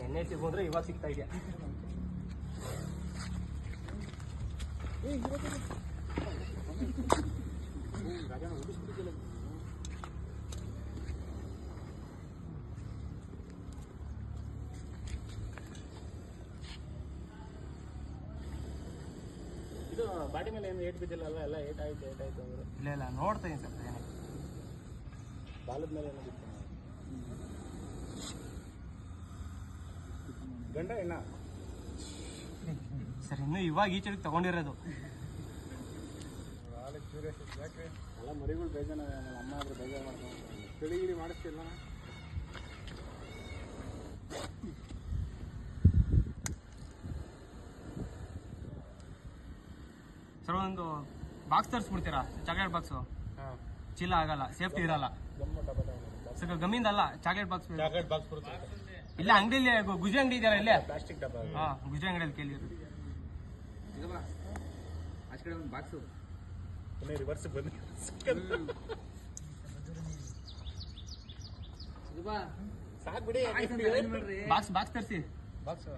ಎಣ್ಣೆ ಸಿಗೋದ್ರೆ ಇವಾಗ ಸಿಗ್ತಾ ಇದೆಯಾ ಇದು ಬಾಡಿ ಮೇಲೆ ಏನು ಏಟ್ ಬಿದ್ದಿಲ್ಲ ಅಲ್ಲ ಎಲ್ಲ ಏಟ್ ಆಯ್ತು ಏಟ್ ಆಯ್ತು ಅಂದ್ರೆ. ಇಲ್ಲ ಇಲ್ಲ ನೋಡ್ತಾ ಇದೀನಿ ಸರ್ ಏನೇ ಬಾಲದ ಮೇಲೆ ಏನೋ ಬಿತ್ತು? ಗಂಡ ಹೆಣ್ಣ ಸರ್ ಇನ್ನು ಇವಾಗ ಈಚೆಗೆ ತಗೊಂಡಿರೋದು. ಎಲ್ಲ ಮರಿಗಳು ಬೇಜಾನ ನಮ್ಮ ಅಮ್ಮ ಆದ್ರೆ ಬೇಜಾರು ಮಾಡ್ಕೊಂಡು ತಿಳಿ ಗಿಳಿ ಮಾಡಿಸ್ತಿಲ್ಲ ಸರ್ ಒಂದು ಬಾಕ್ಸ್ ತರಿಸ್ಬಿಡ್ತೀರಾ? ಚಾಕ್ಲೇಟ್ ಬಾಕ್ಸು ಹಾಂ. ಚೀಲ ಆಗಲ್ಲ ಸೇಫ್ಟಿ ಇರಲ್ಲ. ಸರ್ ಗಮ್ಮಿಂದ ಅಲ್ಲ ಚಾಕ್ಲೇಟ್ ಬಾಕ್ಸ್ ಚಾಕ್ಲೇಟ್ ಬಾಕ್ಸ್ ಬರುತ್ತೆ. ಇಲ್ಲ ಅಂಗಡಿಲಿ ಗುಜಿ ಅಂಗಡಿ ಇದೆಯಲ್ಲ ಇಲ್ಲೇ? ಪ್ಲಾಸ್ಟಿಕ್ ಡಬ್ಬ ಹಾ ಗುಜಿ ಅಂಗಡಿಯಲ್ಲಿ ಕೇಳಿರು ಆಚೆ ಕಡೆ ಒಂದು ಬಾಕ್ಸು. ರಿವರ್ಸ್ ಬಂದು ಇದು ಬಾ. ಸಾಕು ಬಿಡಿ ಬಾಕ್ಸ್ ಬಾಕ್ಸ್ ತರಿಸಿ. ಬಾಕ್ಸ್